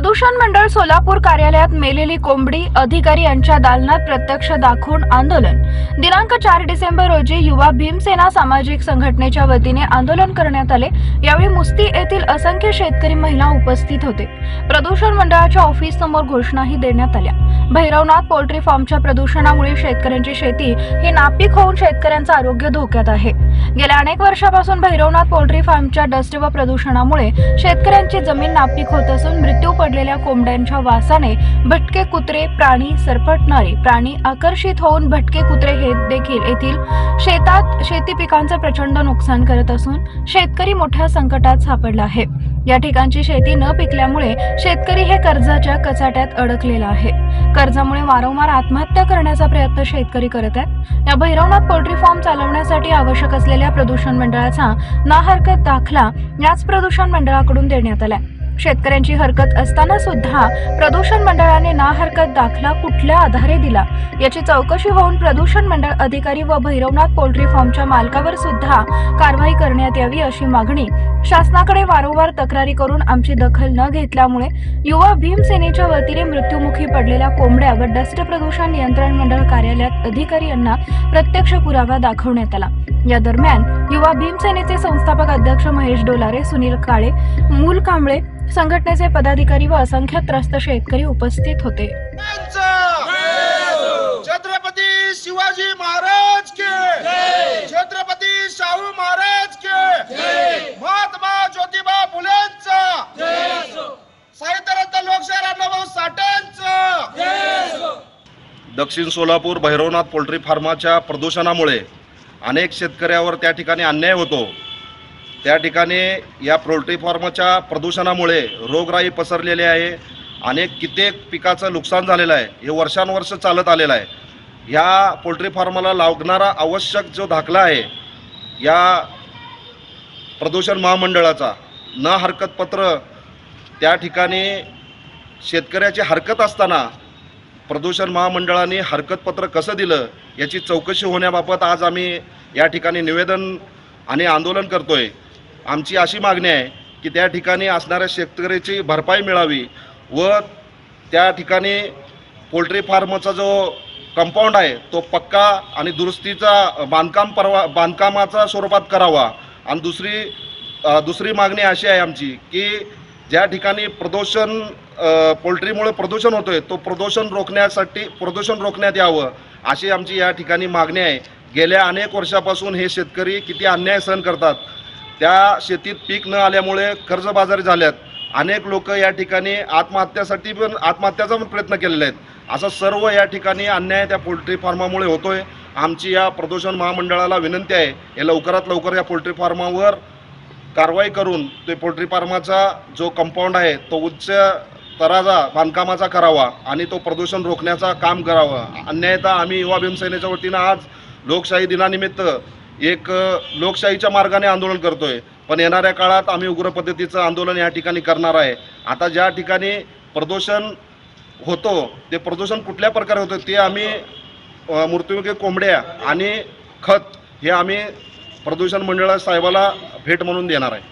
प्रदूषण मंडळ सोलापूर कार्यालयात मेलेली कोंबडी अधिकारी यांच्या दालनात प्रत्यक्ष दाखवून आंदोलन. दिनांक चार डिसेंबर रोजी युवा भीमसेना सामाजिक संघटनेच्या वतीने आंदोलन करण्यात आले. यावेळी मुस्ती येथील असंख्य शेतकरी महिला उपस्थित होते. प्रदूषण मंडळाच्या ऑफिस समोर घोषणाही देण्यात आल्या. भैरवनाथ पोल्ट्री फार्मच्या प्रदूषणामुळे शेतकऱ्यांची शेती ही नापीक होऊन शेतकऱ्यांचं आरोग्य धोक्यात आहे. गेल्या अनेक वर्षापासून भैरवनाथ पोल्ट्री फार्मच्या डस्ट व प्रदूषणामुळे शेतकऱ्यांची जमीन नापीक होत असून मृत्यू पडलेल्या कोंबड्यांच्या वासाने भटके कुत्रे प्राणी सरपटणारे प्राणी आकर्षित होऊन भटके कुत्रे हे देखील येथील शेतात शेती पिकांचं प्रचंड नुकसान करत असून शेतकरी मोठ्या संकटात सापडला आहे. या ठिकाणची शेती न पिकल्यामुळे शेतकरी हे कर्जाच्या कचाट्यात अडकलेला आहे. कर्जामुळे वारंवार आत्महत्या करण्याचा प्रयत्न शेतकरी करत आहेत. या भैरवनाथ पोल्ट्री फॉर्म चालवण्यासाठी आवश्यक असलेल्या प्रदूषण मंडळाचा ना हरकत दाखला याच प्रदूषण मंडळाकडून देण्यात आलाय. शेतकऱ्यांची हरकत असताना सुद्धा प्रदूषण मंडळाने ना हरकत दाखला कुठल्या आधारे दिला? याची चौकशी होऊन प्रदूषण मंडळ अधिकारी व भैरवनाथ पोल्ट्री फार्मच्या मालकावर सुद्धा कारवाई करण्यात यावी अशी मागणी. शासनाकडे वारंवार तक्रारी करून आमची दखल न घेतल्यामुळे युवा भीमसेनेच्या वतीने मृत्युमुखी पडलेल्या कोंबड्या व डस्ट प्रदूषण नियंत्रण मंडळ कार्यालयात अधिकारी यांना प्रत्यक्ष पुरावा दाखवण्यात आला. या दरम्यान युवा भीमसेनेचे संस्थापक अध्यक्ष महेश डोलारे सुनील काळे मूल कांबळे संघटनेचे पदाधिकारी व असंख्य त्रस्त शेतकरी उपस्थित होते. छत्रपती शिवाजी महाराज के! छत्रपती शाहू महाराज के! महात्मा ज्योतिबा फुलेंचा साहित्यरत्न लोकशाहीर अण्णाभाऊ साठेंचा! दक्षिण सोलापूर भैरवनाथ पोल्ट्री फार्माच्या प्रदूषणामुळे अनेक शेतकऱ्यावर त्या ठिकाणी अन्याय होतो. त्या ठिकाणी या पोल्ट्री फार्मच्या प्रदूषणामुळे रोगराई पसरलेली आहे. अनेक कित्येक पिकाचं नुकसान झालेलं आहे. हे वर्षानुवर्ष चालत आलेलं आहे. ह्या पोल्ट्री फार्माला लागणारा आवश्यक जो दाखला आहे या प्रदूषण महामंडळाचा न हरकतपत्र त्या ठिकाणी शेतकऱ्याची हरकत असताना प्रदूषण महामंडळाने हरकतपत्र कसं दिलं याची चौकशी होण्याबाबत आज आम्ही या ठिकाणी निवेदन आणि आंदोलन करतोय. आमची अशी मागणी आहे की त्या ठिकाणी असणाऱ्या शेतकऱ्याची भरपाई मिळावी व त्या ठिकाणी पोल्ट्री फार्मचा जो कंपाऊंड आहे तो पक्का आणि दुरुस्तीचा बांधकाम परवा बांधकामाचा स्वरूपात करावा. आणि दुसरी दुसरी मागणी अशी आहे आमची की ज्या ठिकाणी प्रदूषण पोल्ट्रीमुळे प्रदूषण होतोय तो प्रदूषण रोखण्यासाठी प्रदूषण रोखण्यात यावं अशी आमची या ठिकाणी मागणी आहे. गेल्या अनेक वर्षापासून हे शेतकरी किती अन्याय सहन करतात. त्या शेतीत पीक न आल्यामुळे कर्जबाजारी झाल्यात. अनेक लोक या ठिकाणी आत्महत्यासाठी पण आत्महत्याचा पण प्रयत्न केलेले आहेत. असं सर्व या ठिकाणी अन्याय त्या पोल्ट्री फार्मामुळे होतोय. आमची या प्रदूषण महामंडळाला विनंती आहे हे लवकरात लवकर या पोल्ट्री फार्मावर कारवाई करून ते पोल्ट्री फार्माचा जो कंपाऊंड आहे तो उच्च तराजा बांधकामाचा करावा आणि तो प्रदूषण रोखण्याचा काम करावं. अन्यायता आम्ही युवा भीमसेनेच्या वतीनं आज लोकशाही दिनानिमित्त एक लोकशाहीच्या मार्गाने आंदोलन करतोय. पण येणाऱ्या काळात आम्ही उग्र पद्धतीचं आंदोलन या ठिकाणी करणार आहे. आता ज्या ठिकाणी प्रदूषण होतो ते प्रदूषण कुठल्या प्रकारे होतं ते आम्ही मृत्युमुखी कोंबड्या आणि खत हे आम्ही प्रदूषण मंडळ साहेबाला भेट म्हणून देणार आहे.